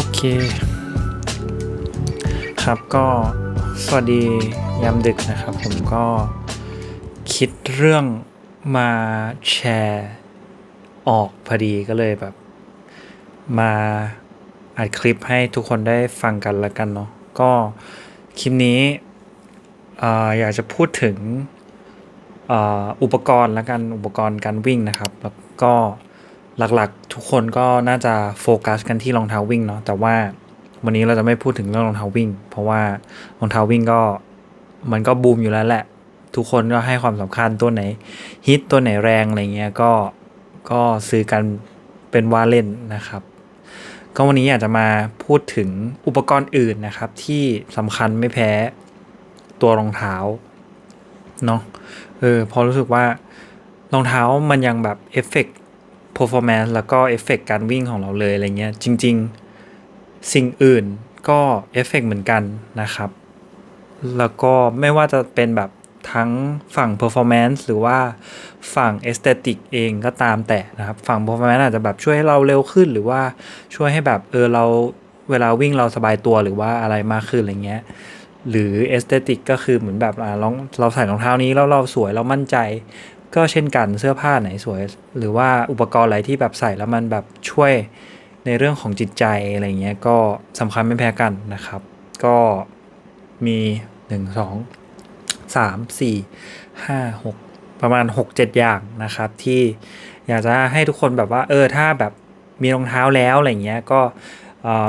โอเค ครับก็สวัสดียามดึกนะครับ ผมก็คิดเรื่องมาแชร์ออกพอดีก็เลยแบบ มาอัดคลิปให้ทุกคนได้ฟังกันละกันเนาะก็คลิปนี้เอ่อยากจะพูดถึงออุปกรณ์ละกันอุปกรณ์การวิ่งนะครับ แล้วก็ หลักๆ ทุกคนก็น่าจะโฟกัสกันที่รองเท้าวิ่งเนาะแต่ว่าวันนี้เราจะไม่พูดถึงเรื่องรองเท้าวิ่ง เพราะว่ารองเท้าวิ่งก็มันก็บูมอยู่แล้วแหละ ทุกคนก็ให้ความสำคัญตัวไหนฮิตตัวไหนแรงอะไรเงี้ยก็ก็ซื้อกันเป็นว่าเล่นนะครับ ก็วันนี้อยากจะมาพูดถึงอุปกรณ์อื่นนะครับ ที่สำคัญไม่แพ้ตัวรองเท้าเนาะเออพอรู้สึกว่ารองเท้ามันยังแบบเอฟเฟกต์ performance แล้วก็เอฟเฟกต์การวิ่งของเราเลยอะไรเงี้ย จริง ๆ สิ่งอื่นก็เอฟเฟกต์เหมือนกันนะครับ แล้วก็ไม่ว่าจะเป็นแบบทั้งฝั่ง performance หรือว่าฝั่ง aesthetic เองก็ตามแต่นะครับ ฝั่ง performance อาจจะแบบช่วยให้เราเร็วขึ้น หรือว่าช่วยให้แบบเออเราเวลาวิ่งเราสบายตัวหรือว่าอะไรมากขึ้นอะไรเงี้ย หรือ aesthetic ก็คือเหมือนแบบเราเราใส่รองเท้านี้แล้วเราสวยเรามั่นใจ ก็เช่นกันเสื้อผ้าไหนสวย หรือว่าอุปกรณ์อะไรที่แบบใส่แล้วมันแบบช่วยในเรื่องของจิตใจอะไรเงี้ยก็สำคัญไม่แพ้กันนะครับ ก็มี 1 2 3 4 5 6 ประมาณ 6 7 อย่างนะครับ ที่อยากจะให้ทุกคนแบบว่าเออถ้าแบบมีรองเท้าแล้วอะไรเงี้ยก็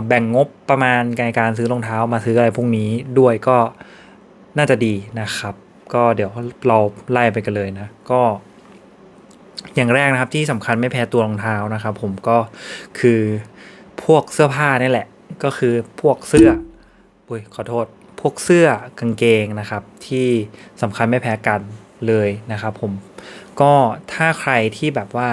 แบ่งงบประมาณในการซื้อรองเท้ามาซื้ออะไรพวกนี้ด้วยก็น่าจะดีนะครับ ก็เดี๋ยวเราไล่ไปกันเลยนะ ก็ อย่างแรกนะครับที่สำคัญไม่แพ้ตัวรองเท้านะครับ ผมก็คือพวกเสื้อผ้านี่แหละ ก็คือพวกเสื้ออุ้ยขอโทษ พวกเสื้อกางเกงนะครับ ที่สำคัญไม่แพ้กันเลยนะครับ ผมก็ถ้าใครที่แบบว่า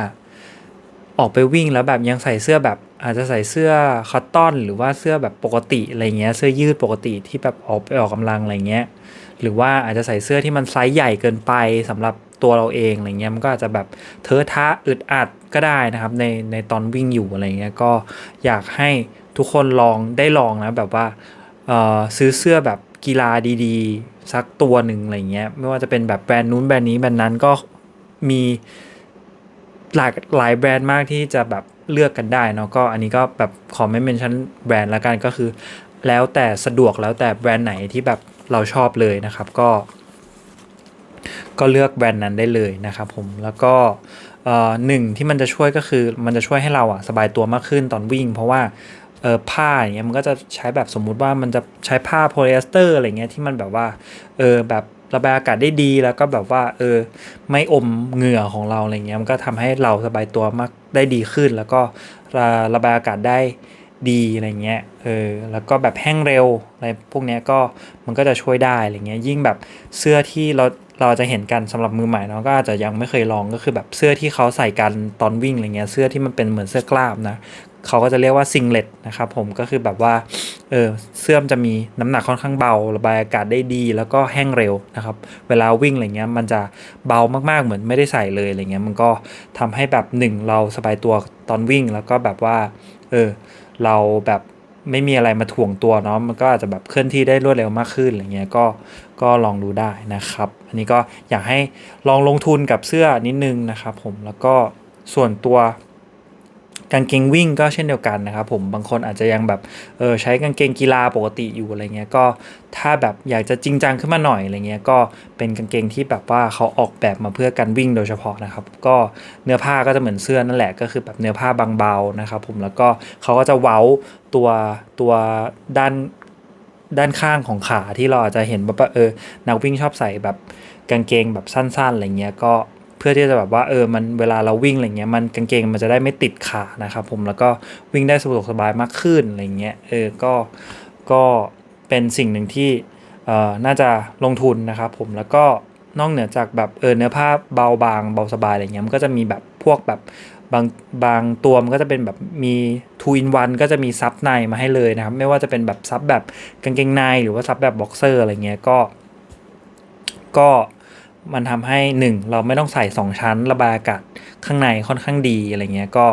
ออกไปวิ่งแล้วแบบยังใส่เสื้อแบบอาจจะใส่เสื้อคอตตอน หรือว่าเสื้อแบบปกติอะไรเงี้ยเสื้อยืดปกติที่แบบออกไปออกกำลังอะไรเงี้ย หรือว่าอาจจะใส่เสื้อที่มันไซส์ใหญ่เกินไปสำหรับตัวเราเองอะไรเงี้ยมันก็อาจจะแบบเทอะทะอึดอัดก็ได้นะครับ ในในตอนวิ่งอยู่อะไรเงี้ยก็อยากให้ทุกคนลองได้ลองนะแบบว่าเออซื้อเสื้อแบบกีฬาดีๆ สักตัวหนึ่งอะไรเงี้ยไม่ว่าจะเป็นแบบแบรนด์นู้นแบรนด์นี้แบรนด์นั้นก็มีหลากหลายแบรนด์มากที่จะแบบเลือกกันได้เนาะก็อันนี้ก็แบบขอไม่เมนชั่นแบรนด์ละกันก็คือ แล้วแต่สะดวกแล้วแต่แบรนด์ไหนที่แบบ เราชอบเลยนะครับก็ ก็เลือกแบรนด์นั้นได้เลยนะครับผมแล้วก็หนึ่งที่มันจะช่วยก็คือมันจะช่วยให้เราอะสบายตัวมากขึ้นตอนวิ่ง เพราะว่าผ้าอย่างเงี้ยมันก็จะใช้แบบสมมุติว่ามันจะใช้ผ้าโพลีเอสเตอร์อะไรเงี้ยที่มันแบบว่าเออแบบระบายอากาศได้ดีแล้วก็แบบว่าเออไม่อมเหงื่อของเราอะไรเงี้ยมันก็ทำให้เราสบายตัวมากได้ดีขึ้น แล้วก็ระระบายอากาศได้ ดีอะไรเงี้ย เออ แล้วก็แบบแห้งเร็วอะไรพวกเนี้ยก็มันก็จะช่วยได้อะไรเงี้ย ยิ่งแบบเสื้อที่เราเราจะเห็นกันสำหรับมือใหม่เนาะก็อาจจะยังไม่เคยลองก็คือแบบเสื้อที่เขาใส่กันตอนวิ่งอะไรเงี้ย เสื้อที่มันเป็นเหมือนเสื้อกล้ามนะ เขาก็จะเรียกว่าซิงเลตนะครับผมก็คือแบบว่าเออเสื้อมจะมีน้ำหนักค่อนข้างเบาระบายอากาศได้ดี แล้วก็แห้งเร็วนะครับเวลาวิ่งอะไรเงี้ยมันจะเบามากๆเหมือนไม่ได้ใส่เลยอะไรเงี้ยมันก็ทำให้แบบหนึ่งเราสบายตัวตอนวิ่งแล้วก็แบบว่าเออเราแบบไม่มีอะไรมาถ่วงตัวเนาะมันก็อาจจะแบบเคลื่อนที่ได้รวดเร็วมากขึ้นอะไรเงี้ยก็ก็ลองดูได้นะครับ อันนี้ก็อยากให้ลองลงทุนกับเสื้อนิดนึงนะครับผมแล้วก็ส่วนตัว กางเกงวิ่งก็เช่นเดียวกันนะครับผมบางคนอาจจะยังแบบเออใช้กางเกงกีฬาปกติอยู่อะไรเงี้ยก็ถ้าแบบอยากจะจริงจังขึ้นมาหน่อยอะไรเงี้ยก็เป็นกางเกงที่แบบว่าเขาออกแบบมาเพื่อการวิ่งโดยเฉพาะนะครับ ก็เนื้อผ้าก็จะเหมือนเสื้อนั่นแหละก็คือแบบเนื้อผ้าบางเบานะครับผมแล้วก็เขาก็จะเว้าตัวตัวด้านด้านข้างของขาที่เราอาจจะเห็นแบบว่าเออนักวิ่งชอบใส่แบบกางเกงแบบสั้นๆอะไรเงี้ยก็ เพื่อที่จะแบบว่าเออมันเวลาเราวิ่งอะไรเงี้ยมันกางเกงมันจะได้ไม่ติดขานะครับผมแล้วก็วิ่งได้สะดวกสบายมากขึ้นอะไรเงี้ยเออก็ก็เป็นสิ่งหนึ่งที่เอ่อน่าจะลงทุนนะครับผมแล้วก็นอกเหนือจากแบบเออเนื้อผ้าเบาบางเบาสบายอะไรเงี้ยมันก็จะมีแบบพวกแบบบางบางตัวมันก็จะเป็นแบบมี2 in 1ก็จะมีซับในมาให้เลยนะครับ ไม่ว่าจะเป็นแบบซับแบบกางเกงในหรือว่าซับแบบบ็อกเซอร์อะไรเงี้ยก็ ก็ มันทำให้ 1 เราไม่ต้องใส่ 2 ชั้นระบายอากาศข้างในค่อนข้างดีอะไรเงี้ยก็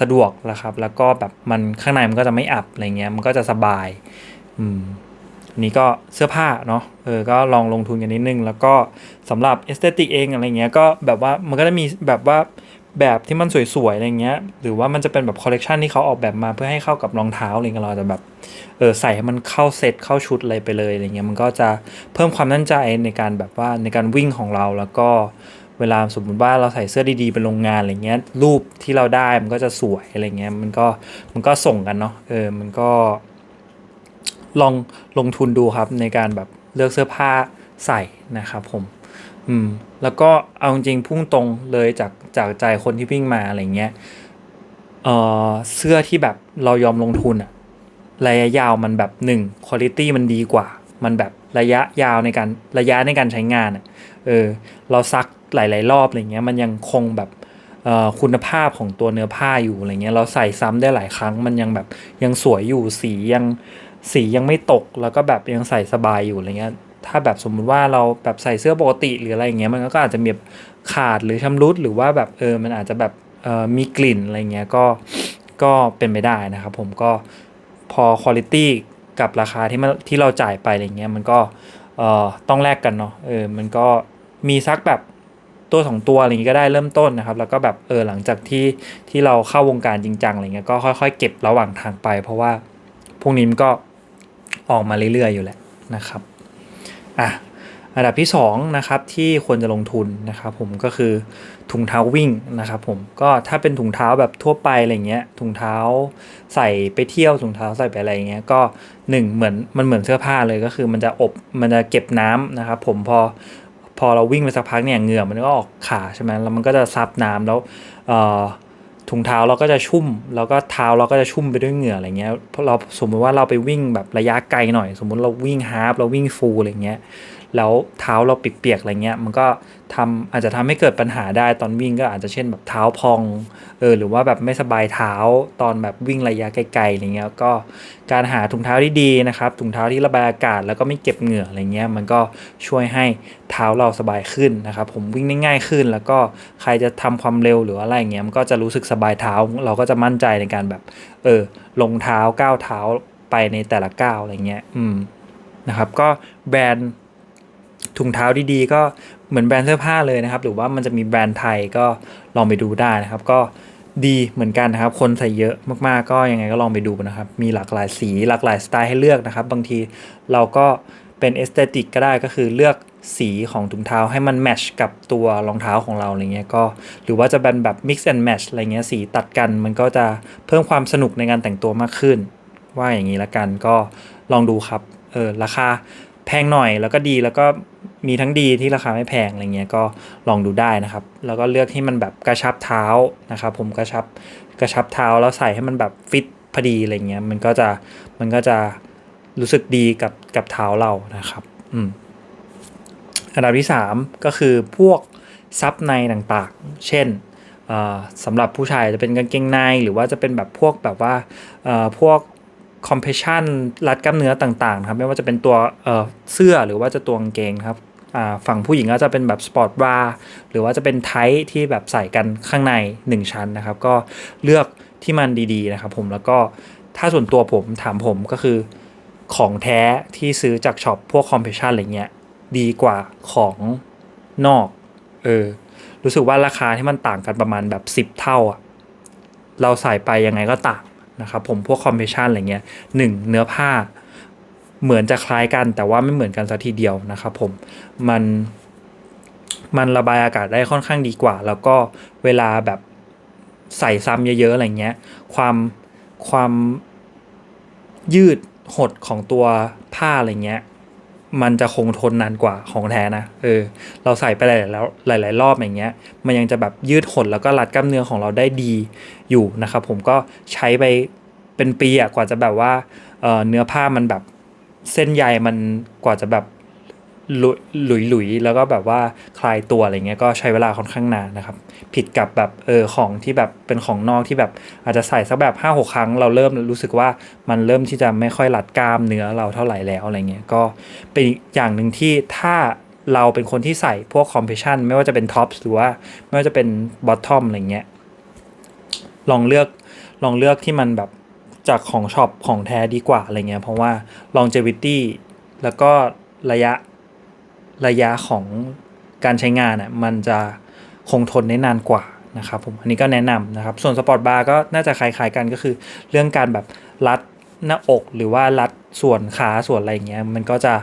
สะดวกนะครับแล้วก็แบบมันข้างในมันก็จะไม่อับอะไรเงี้ยมันก็จะสบายอืมอันนี้ก็เสื้อผ้าเนาะเออก็ลองลงทุนกันนิดนึง แล้วก็สำหรับเอสเตติกเองอะไรเงี้ยก็แบบว่ามันก็จะมีแบบว่า แบบที่มันสวยๆอะไรเงี้ย หรือว่ามันจะเป็นแบบคอลเลกชันที่เขาออกแบบมาเพื่อให้เข้ากับรองเท้าอะไรเงี้ยเราอาจะแบบเออใส่ให้มันเข้าเซตเข้าชุดอะไรไปเลยอะไรเงี้ยมันก็จะเพิ่มความมั่นใจในการแบบว่าในการวิ่งของเราแล้วก็เวลาสมมติว่าเราใส่เสื้อดีๆไปโรงงานอะไรเงี้ยรูปที่เราได้มันก็จะสวยอะไรเงี้ยมันก็มันก็ส่งกันเนาะเออมันก็ ลองลงทุนดูครับในการแบบเลือกเสื้อผ้าใส่นะครับผม อืม แล้วก็เอาจริงพุ่งตรงเลยจากจากใจคนที่วิ่งมาอะไรเงี้ยเออเสื้อที่แบบเรายอมลงทุนอะระยะยาวมันแบบหนึ่งคุณภาพมันดีกว่า มันแบบระยะยาวในการระยะในการใช้งานอะเออ เราซักหลาย ๆ รอบอะไรเงี้ย มันยังคงแบบเอ่อคุณภาพของตัวเนื้อผ้าอยู่อะไรเงี้ย เราใส่ซ้ำได้หลายครั้ง มันยังแบบยังสวยอยู่สียังสียังไม่ตกแล้วก็แบบยังใส่สบายอยู่อะไรเงี้ย ถ้าแบบสมมุติว่าเราแบบใส่เสื้อปกติหรืออะไรอย่างเงี้ยมันก็อาจจะมีแบบขาดหรือชำรุดหรือว่าแบบเออมันอาจจะแบบเออมีกลิ่นอะไรเงี้ยก็ก็เป็นไปได้นะครับผมก็พอคุณภาพกับราคาที่มันที่เราจ่ายไปอะไรเงี้ยมันก็เอ่อต้องแลกกันเนาะเออมันก็มีสักแบบตัวสองตัวอะไรอย่างงี้ก็ได้เริ่มต้นนะครับ แล้วก็แบบเออหลังจากที่ที่เราเข้าวงการจริงจังอะไรเงี้ยก็ค่อยๆ เก็บระหว่างทางไป เพราะว่าพวกนี้มันก็ออกมาเรื่อยๆอยู่แหละนะครับ อะอันดับที่2นะครับที่ควรจะลงทุนนะครับผมก็คือถุงเท้าวิ่งนะครับผมก็ถ้าเป็นถุงเท้าแบบทั่วไปอะไรเงี้ยถุงเท้าใส่ไปเที่ยวถุงเท้าใส่ไปอะไรเงี้ยก็หนึ่งเหมือนมันเหมือนเสื้อผ้าเลยก็คือมันจะอบมันจะเก็บน้ำนะครับผมพอพอเราวิ่งไปสักพักเนี่ยเหงื่อมันก็ออกขาใช่ไหมแล้วมันก็จะซับน้ำแล้วเอ่อ ถุงเท้าเราก็จะชุ่ม แล้วก็เท้าเราก็จะชุ่มไปด้วยเหงื่ออะไรเงี้ยเพราะเราสมมติว่าเราไปวิ่งแบบระยะไกลหน่อย สมมุติเราวิ่งฮาล์ฟเราวิ่งฟูลอะไรเงี้ย แล้วเท้าเราเปียกๆอะไรเงี้ยมันก็ทำอาจจะทำให้เกิดปัญหาได้ตอนวิ่งก็อาจจะเช่นแบบเท้าพองเออหรือว่าแบบไม่สบายเท้าตอนแบบวิ่งระยะไกลๆอะไรเงี้ยก็การหาถุงเท้าที่ดีนะครับถุงเท้าที่ระบายอากาศแล้วก็ไม่เก็บเหงื่ออะไรเงี้ยมันก็ช่วยให้เท้าเราสบายขึ้นนะครับผมวิ่งได้ง่ายขึ้น แล้วก็ใครจะทำความเร็วหรืออะไรเงี้ยมันก็จะรู้สึกสบายเท้าเราก็จะมั่นใจในการแบบเออลงเท้าก้าวเท้าไปในแต่ละก้าวอะไรเงี้ยอืมนะครับก็แบรนด์ ถุงเท้าดีๆ ก็เหมือนแบรนด์เสื้อผ้าเลยนะครับ หรือว่ามันจะมีแบรนด์ไทยก็ลองไปดูได้นะครับ ก็ดีเหมือนกันนะครับ คนใส่เยอะมากๆ ก็ยังไงก็ลองไปดูนะครับ มีหลากหลายสีหลากหลายสไตล์ให้เลือกนะครับ บางทีเราก็เป็นเอสเตติกก็ได้ก็คือเลือกสีของถุงเท้าให้มันแมชกับตัวรองเท้าของเราอะไรเงี้ยก็หรือว่าจะเป็นแบบ mix and match อะไรเงี้ยสีตัดกันมันก็จะเพิ่มความสนุกในการแต่งตัวมากขึ้น ว่าอย่างนี้ละกันก็ลองดูครับเออราคาแพงหน่อยแล้วก็ดีแล้วก็ มีทั้งดีที่ราคาไม่แพงอะไรเงี้ยก็ลองดูได้นะครับ แล้วก็เลือกให้มันแบบกระชับเท้านะครับผมกระชับกระชับเท้าแล้วใส่ให้มันแบบฟิตพอดีอะไรเงี้ยมันก็จะมันก็จะรู้สึกดีกับกับเท้าเรานะครับอืมอันดับที่ 3 ก็คือพวกซับในต่างๆ เช่นสำหรับผู้ชายจะเป็นกางเกงในหรือว่าจะเป็นแบบพวกแบบว่าพวก compression รัดกล้ามเนื้อต่างๆครับไม่ว่าจะเป็นตัวเสื้อหรือว่าจะตัวกางเกงครับ ฝั่งผู้หญิงก็จะเป็นแบบสปอร์ตบราหรือว่าจะเป็นไทท์ที่แบบใส่กันข้างใน 1 ชั้นนะครับ ก็เลือกที่มันดีๆนะครับผมแล้วก็ถ้าส่วนตัวผมถามผมก็คือของแท้ที่ซื้อจากช็อปพวกคอมเพรสชันอะไรเงี้ยดีกว่าของนอกเออรู้สึกว่าราคาที่มันต่างกันประมาณแบบ 10 เท่าอะเราใส่ไปยังไงก็ต่างนะครับผมพวกคอมเพรสชันอะไรเงี้ยหนึ่งเนื้อผ้า เหมือนจะคล้ายกันแต่ว่าไม่เหมือนกันสัทีเดียวนะครับผมมันมันระบายอากาศได้ค่อนข้างดีกว่า แล้วก็เวลาแบบใส่ซ้ำเยอะๆอะไรเงี้ย ความความยืดหดของตัวผ้าอะไรเงี้ย มันจะคงทนนานกว่าของแท้นะเออ เราใส่ไปหลายแล้วหลาย ๆ รอบอย่างเงี้ย มันยังจะแบบยืดหดแล้วก็รัดกล้ามเนื้อของเราได้ดีอยู่นะครับผมก็ใช้ไปเป็นปีอะกว่าจะแบบว่าเออเนื้อผ้ามันแบบ เส้นใยมันกว่าจะแบบหลุยหลุยแล้วก็แบบว่าคลายตัวอะไรเงี้ยก็ใช้เวลาค่อนข้างนานนะครับ ผิดกับแบบเออของที่แบบเป็นของนอกที่แบบอาจจะใส่สักแบบห้าหกครั้ง เราเริ่มรู้สึกว่ามันเริ่มที่จะไม่ค่อยรัดกล้ามเนื้อเราเท่าไหร่แล้วอะไรเงี้ยก็เป็นอีกอย่างหนึ่งที่ถ้าเราเป็นคนที่ใส่พวกคอมเพรสชันไม่ว่าจะเป็นท็อปหรือว่าไม่ว่าจะเป็นบอททอมอะไรเงี้ยลองเลือกลองเลือกที่มันแบบ จากของช็อปของแท้ดีกว่าอะไรเงี้ยเพราะว่า longevity แล้วก็ระยะระยะของการใช้งานอะมันจะคงทนได้นานกว่านะครับผมอันนี้ก็แนะนำนะครับ ส่วนสปอร์ตบาร์ก็น่าจะคล้ายๆกันก็คือ เรื่องการแบบรัดหน้าอกหรือว่ารัดส่วนขาส่วนอะไรเงี้ยมันก็จะ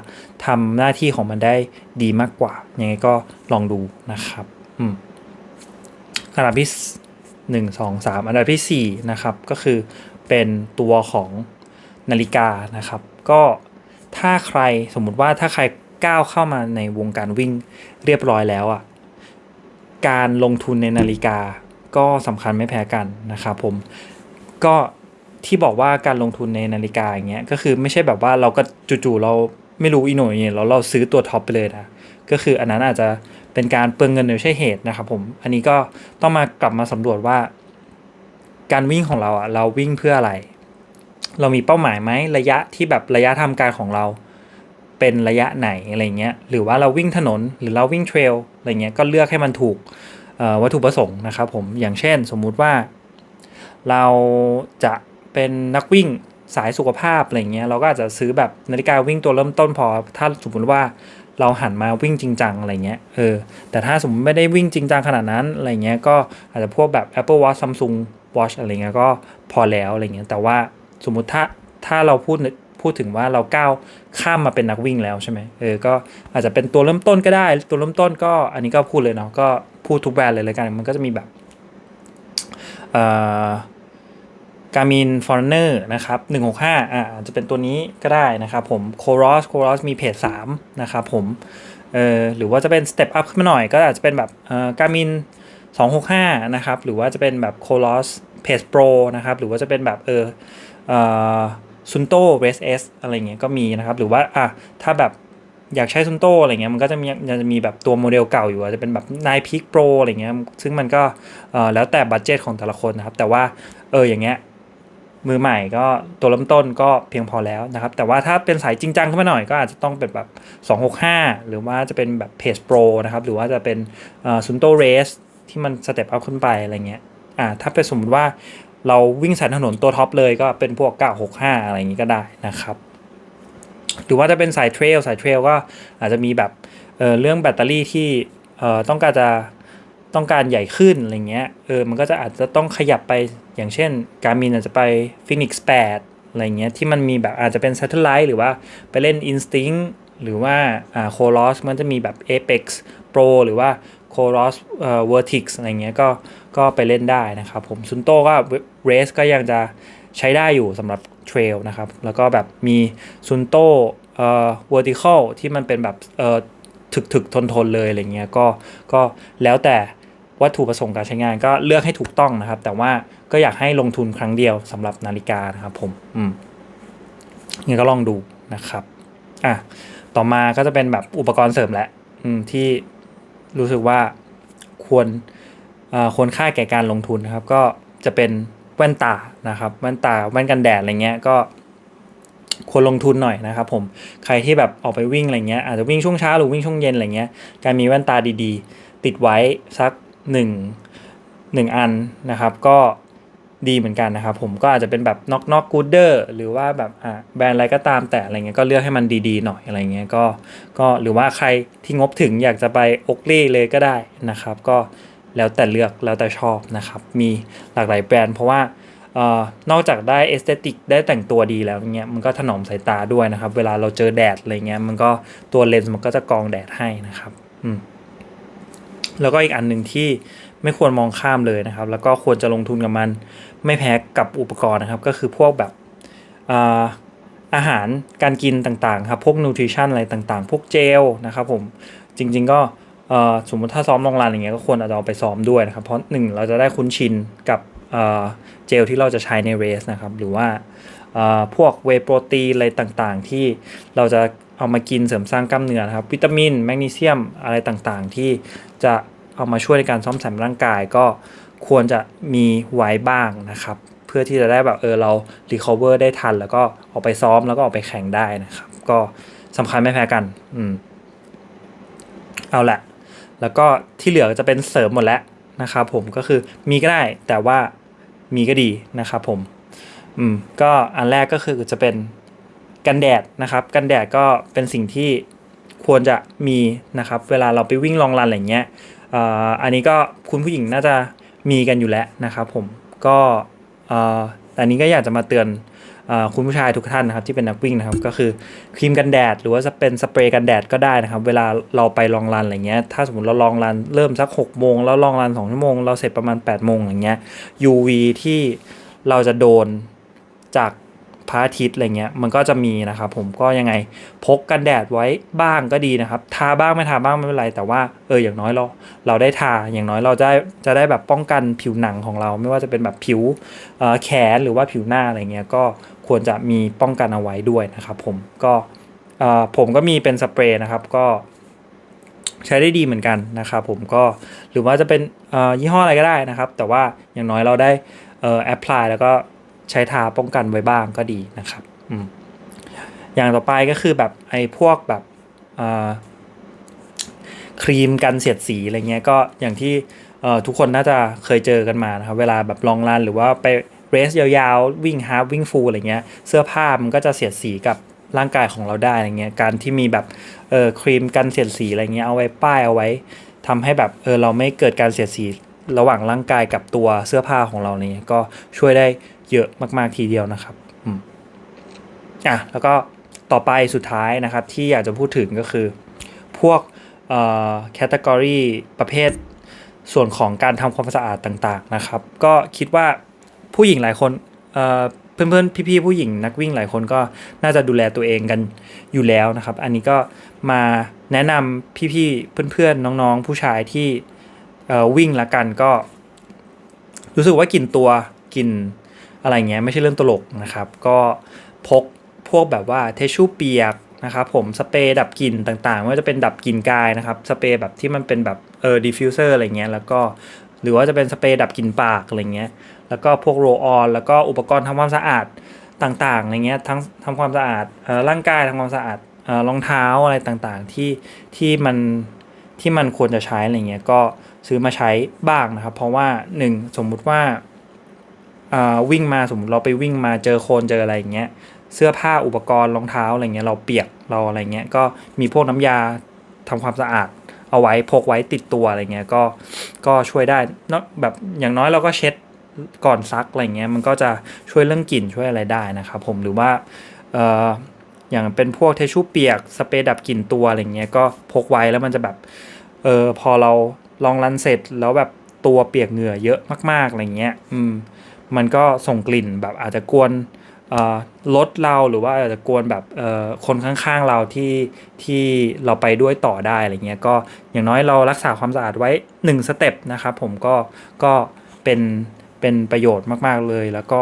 ทำหน้าที่ของมันได้ดีมากกว่า ยังไงก็ลองดูนะครับอืมอันดับที่หนึ่งสองสามอันดับที่สี่นะครับก็คือ เป็นตัวของนาฬิกานะครับ ก็ถ้าใครสมมุติว่าถ้าใครก้าวเข้ามาในวงการวิ่งเรียบร้อยแล้วอะการลงทุนในนาฬิกาก็สำคัญไม่แพ้กันนะครับผมก็ที่บอกว่าการลงทุนในนาฬิกาอย่างเงี้ยก็คือไม่ใช่แบบว่าเราก็จู่ๆเราไม่รู้อีโหน่อยเนี่ยแล้วเราซื้อตัวท็อปไปเลยนะก็คืออันนั้นอาจจะเป็นการเปลืองเงินโดยใช่เหตุนะครับผมอันนี้ก็ต้องมากลับมาสำรวจว่า การวิ่งของเราอะเราวิ่งเพื่ออะไร เรามีเป้าหมายไหมระยะที่แบบระยะทำการของเรา เป็นระยะไหนอะไรเงี้ยหรือว่าเราวิ่งถนนหรือเราวิ่งเทรลอะไรเงี้ยก็เลือกให้มันถูกวัตถุประสงค์นะครับผมอย่างเช่นสมมุติว่า เราจะเป็นนักวิ่งสายสุขภาพอะไรเงี้ยเราก็อาจจะซื้อแบบนาฬิกาวิ่งตัวเริ่มต้นพอ ถ้าสมมติว่าเราหันมาวิ่งจริงจังอะไรเงี้ยเออแต่ถ้าสมมติไม่ได้วิ่งจริงจังขนาดนั้นอะไรเงี้ยก็อาจจะพวกแบบ Apple Watch Samsung Watch อะไรเงี้ยก็พอแล้วอะไรเงี้ยแต่ว่าสมมุติถ้าถ้าเราพูดพูดถึงว่าเราก้าวข้ามมาเป็นนักวิ่งแล้วใช่ไหมเออก็อาจจะเป็นตัวเริ่มต้นก็ได้ ตัวเริ่มต้นก็อันนี้ก็พูดเลยเนาะก็พูดทุกแบรนด์เลยเลยกันมันก็จะมีแบบเอ่อ Garmin Forerunner นะครับ165อ่าอาจจะเป็นตัวนี้ก็ได้นะครับผม Coros Coros มีเพจ3นะครับผมเออหรือว่าจะเป็น Step Up ขึ้นมาหน่อยก็อาจจะเป็นแบบเอ่อ Garmin 265 นะครับ หรือว่าจะเป็นแบบ Coros Pace Pro นะครับ หรือว่าจะเป็นแบบเออเอ่อ Sunto Race S อะไรเงี้ยก็มีนะครับ หรือว่าอะถ้าแบบอยากใช้ซุนโตอะไรเงี้ยมันก็จะมีจะมีแบบตัวโมเดลเก่าอยู่จะเป็นแบบ Nine Peak Pro อะไรเงี้ยซึ่งมันก็เออแล้วแต่บัตเจตของแต่ละคนนะครับ แต่ว่าเอออย่างเงี้ยมือใหม่ก็ตัวเริ่มต้นก็เพียงพอแล้วนะครับ แต่ว่าถ้าเป็นสายจริงจังขึ้นมาหน่อยก็อาจจะต้องเป็นแบบ 265 หรือว่าจะเป็นแบบเพจโปรนะครับ หรือว่าจะเป็นซุนโตเรส ที่มันสเต็ปอัพขึ้นไปอะไรเงี้ยอ่าถ้าเป็นสมมติว่าเราวิ่งสายถนนตัวท็อปเลยก็เป็นพวก 965 อะไรอย่างงี้ก็ได้นะครับ หรือว่าจะเป็นสายเทรลสายเทรลก็อาจจะมีแบบเออเรื่องแบตเตอรี่ที่เออต้องการจะต้องการใหญ่ขึ้นอะไรเงี้ยเออมันก็จะอาจจะต้องขยับไปอย่างเช่น การมินอาจจะไป Phoenix 8 อะไรเงี้ยที่มันมีแบบอาจจะเป็น Satellite หรือว่าไปเล่น Instinct หรือว่าอ่า Coros มันจะมีแบบ Apex Pro หรือว่า Coros เอ่อ Vertix อะไรเงี้ยก็ก็ไปเล่นได้นะครับผมซุนโต้ก็ Race ก็ยังจะใช้ได้อยู่สำหรับเทรลนะครับ แล้วก็แบบมีซุนโต้เอ่อ vertical ที่มันเป็นแบบเอ่อถึกถึกทนทนเลยอะไรเงี้ยก็ก็แล้วแต่วัตถุประสงค์การใช้งานก็เลือกให้ถูกต้องนะครับ แต่ว่าก็อยากให้ลงทุนครั้งเดียวสำหรับนาฬิกานะครับผมอืมงั้นก็ลองดูนะครับอะต่อมาก็จะเป็นแบบอุปกรณ์เสริมแหละอืมที่ รู้สึกว่าควรควรค่าแก่การลงทุนนะครับ ก็จะเป็นแว่นตานะครับแว่นตาแว่นกันแดดอะไรเงี้ยก็ควรลงทุนหน่อยนะครับผมใครที่แบบออกไปวิ่งอะไรเงี้ยอาจจะวิ่งช่วงเช้าหรือวิ่งช่วงเย็นอะไรเงี้ยการมีแว่นตาดีๆ ติดไว้สักหนึ่งหนึ่งอันนะครับ ก็ ดีเหมือนกันนะครับผมก็อาจจะเป็นแบบน็อกน็อกกูเดอร์หรือว่าแบบอ่าแบรนด์อะไรก็ตามแต่อะไรเงี้ยก็เลือกให้มันดีๆหน่อยอะไรเงี้ยก็ก็หรือว่าใครที่งบถึงอยากจะไปโอกลี่เลยก็ได้นะครับ ก็แล้วแต่เลือกแล้วแต่ชอบนะครับ มีหลากหลายแบรนด์เพราะว่าเอ่อนอกจากได้เอสเตติกได้แต่งตัวดีแล้วเงี้ยมันก็ถนอมสายตาด้วยนะครับ เวลาเราเจอแดดอะไรเงี้ยมันก็ตัวเลนส์มันก็จะกรองแดดให้นะครับอืมแล้วก็อีกอันหนึ่งที่ ไม่ควรมองข้ามเลยนะครับ แล้วก็ควรจะลงทุนกับมันไม่แพ้กับอุปกรณ์นะครับ ก็คือพวกแบบอาอาหารการกินต่างๆครับพวกนูทริชั่นอะไรต่างๆ พวกเจลนะครับผมจริงๆก็สมมติถ้าซ้อมลงรันอย่างเงี้ยก็ควรอาจจะเอาไปซ้อมด้วยนะครับ เพราะหนึ่งเราจะได้คุ้นชินกับเจลที่เราจะใช้ในเรสนะครับ หรือว่าพวกเวโปรตีนอะไรต่างๆ ที่เราจะเอามากินเสริมสร้างกล้ามเนื้อนะครับ วิตามิน แมกนีเซียมอะไรต่างๆ ที่จะ เอามาช่วยในการซ่อมแซมร่างกายก็ควรจะมีไว้บ้างนะครับ เพื่อที่จะได้แบบเออเรา recover ได้ทัน แล้วก็ออกไปซ้อมแล้วก็ออกไปแข่งได้นะครับ ก็สำคัญไม่แพ้กัน อืม เอาละแล้วก็ที่เหลือจะเป็นเสริมหมดแล้วนะครับผมก็คือมีก็ได้แต่ว่ามีก็ดีนะครับผม อืม ก็อันแรกก็คือจะเป็นกันแดดนะครับ กันแดดก็เป็นสิ่งที่ควรจะมีนะครับ เวลาเราไปวิ่งลองรันอะไรเงี้ย อันนี้ก็คุณผู้หญิงน่าจะมีกันอยู่แล้วนะครับผมก็แต่อันนี้ก็อยากจะมาเตือนคุณผู้ชายทุกท่านนะครับที่เป็นนักวิ่งนะครับก็คือครีมกันแดด หรือว่าจะเป็นสเปรย์กันแดดก็ได้นะครับ เวลาเราไปลองรันอะไรเงี้ยถ้าสมมติเราลองรันเริ่มสัก6โมงแล้วลองรัน2ชั่วโมงเราเสร็จประมาณ8โมงอย่างเงี้ย UV ที่เราจะโดนจาก พระอาทิตย์อะไรเงี้ยมันก็จะมีนะครับผมก็ยังไงพกกันแดดไว้บ้างก็ดีนะครับทาบ้างไม่ทาบ้างไม่เป็นไร แต่ว่าเอออย่างน้อยเรา เราได้ทาอย่างน้อยเราจะจะได้แบบป้องกันผิวหนังของเรา ไม่ว่าจะเป็นแบบผิวแขนหรือว่าผิวหน้าอะไรเงี้ยก็ควรจะมีป้องกันเอาไว้ด้วยนะครับผมก็ผมก็มีเป็นสเปรย์นะครับก็ใช้ได้ดีเหมือนกันนะครับผมก็หรือว่าจะเป็นยี่ห้ออะไรก็ได้นะครับ แต่ว่าอย่างน้อยเราได้ออแอพพลายแล้วก็ ใช้ทาป้องกันไว้บ้างก็ดีนะครับอืมอย่างต่อไปก็คือแบบไอ้พวกแบบครีมกันเสียดสีอะไรเงี้ยก็อย่างที่ทุกคนน่าจะเคยเจอกันมานะครับเวลาแบบลองรันหรือว่าไปเรสยาวๆ วิ่งฮาร์ฟวิ่งฟูลอะไรเงี้ยเสื้อผ้ามันก็จะเสียดสีกับร่างกายของเราได้อะไรเงี้ยการที่มีแบบเออครีมกันเสียดสีอะไรเงี้ยเอาไว้ป้ายเอาไว้ทำให้แบบเออเราไม่เกิดการเสียดสีระหว่างร่างกายกับตัวเสื้อผ้าของเราเนี่ยก็ช่วยได้ เยอะมาก ๆ ทีเดียวนะครับอืมอะแล้วก็ต่อไปสุดท้ายนะครับที่อยากจะพูดถึงก็คือ พวกเอ่อแคตตากรีประเภทส่วนของการทำความสะอาดต่างๆนะครับ ก็คิดว่าผู้หญิงหลายคนเอ่อเพื่อนๆ พี่ๆ ผู้หญิงนักวิ่งหลายคนก็น่าจะดูแลตัวเองกันอยู่แล้วนะครับ อันนี้ก็มาแนะนำพี่ๆ เพื่อนๆ น้องๆ ผู้ชายที่วิ่งละกันก็ รู้สึกว่ากลิ่นตัวกลิ่น อะไรเงี้ยไม่ใช่เรื่องตลกนะครับ ก็พกพวกแบบว่าเทชูเปียกนะครับผมสเปรย์ดับกลิ่นต่างๆไม่ว่าจะเป็นดับกลิ่นกายนะครับสเปรย์แบบที่มันเป็นแบบเออดิฟฟิวเซอร์อะไรเงี้ยแล้วก็หรือว่าจะเป็นสเปรย์ดับกลิ่นปากอะไรเงี้ยแล้วก็พวกโรออนแล้วก็อุปกรณ์ทำความสะอาดต่างๆอะไรเงี้ยทั้งทำความสะอาดเออร่างกายทำความสะอาดรองเท้าอะไรต่างๆที่ที่มันที่มันควรจะใช้อะไรเงี้ยก็ซื้อมาใช้บ้างนะครับ เพราะว่าหนึ่งสมมุติว่า วิ่งมาสมมติเราไปวิ่งมาเจอโคลนเจออะไรอย่างเงี้ยเสื้อผ้าอุปกรณ์รองเท้าอะไรเงี้ยเราเปียกเราอะไรเงี้ยก็มีพวกน้ำยาทำความสะอาดเอาไว้พกไว้ติดตัวอะไรเงี้ยก็ก็ช่วยได้เนอะแบบอย่างน้อยเราก็เช็ดก่อนซักอะไรเงี้ยมันก็จะช่วยเรื่องกลิ่นช่วยอะไรได้นะครับผมหรือว่าเอ่ออย่างเป็นพวกเทชูเปียกสเปรย์ดับกลิ่นตัวอะไรเงี้ยก็พกไว้แล้วมันจะแบบเออพอเราลองรันเสร็จแล้วแบบตัวเปียกเหงื่อเยอะมากๆอะไรเงี้ยอืม มันก็ส่งกลิ่นแบบอาจจะกวนรถเราหรือว่าอาจจะกวนแบบคนข้างๆเราที่ที่เราไปด้วยต่อได้อะไรเงี้ยก็อย่างน้อยเรารักษาความสะอาดไว้ 1 สเต็ปนะครับผมก็ก็เป็นเป็นประโยชน์มากๆเลยแล้วก็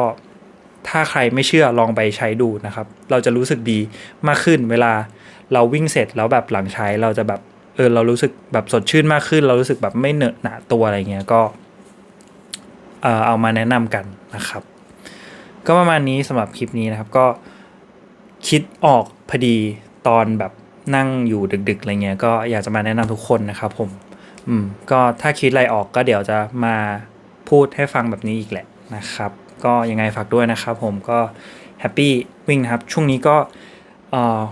ถ้าใครไม่เชื่อลองไปใช้ดูนะครับ เราจะรู้สึกดีมากขึ้นเวลาเราวิ่งเสร็จแล้วแบบหลังใช้เราจะแบบเออเรารู้สึกแบบสดชื่นมากขึ้น เรารู้สึกแบบไม่เหนอะหนะตัวอะไรเงี้ยก็ เอามาแนะนำกันนะครับ ก็ประมาณนี้สำหรับคลิปนี้นะครับก็คิดออกพอดีตอนแบบนั่งอยู่ดึกๆอะไรเงี้ยก็อยากจะมาแนะนำทุกคนนะครับผมอืมก็ถ้าคิดอะไรออกก็เดี๋ยวจะมาพูดให้ฟังแบบนี้อีกแหละนะครับ ก็ยังไงฝากด้วยนะครับผมก็แฮปปี้วิ่งนะครับ ช่วงนี้ก็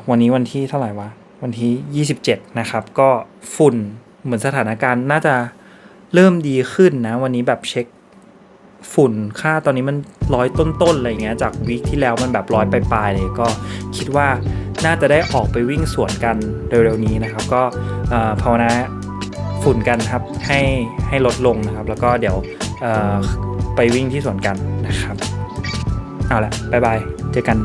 วันนี้วันที่เท่าไหร่วะ วันที่ 27 นะครับ ก็ฝุ่นเหมือนสถานการณ์น่าจะเริ่มดีขึ้นนะ วันนี้แบบเช็ค ฝุ่นค่าตอนนี้มันร้อยต้นๆอะไรเงี้ยจากวีคที่แล้วมันแบบร้อยปลายๆเลยก็คิดว่าน่าจะได้ออกไปวิ่งสวนกันเร็วๆนี้นะครับ ก็ภาวนาฝุ่นกันครับให้ให้ลดลงนะครับ แล้วก็เดี๋ยวไปวิ่งที่สวนกันนะครับ เอาละบายบาย เจอกัน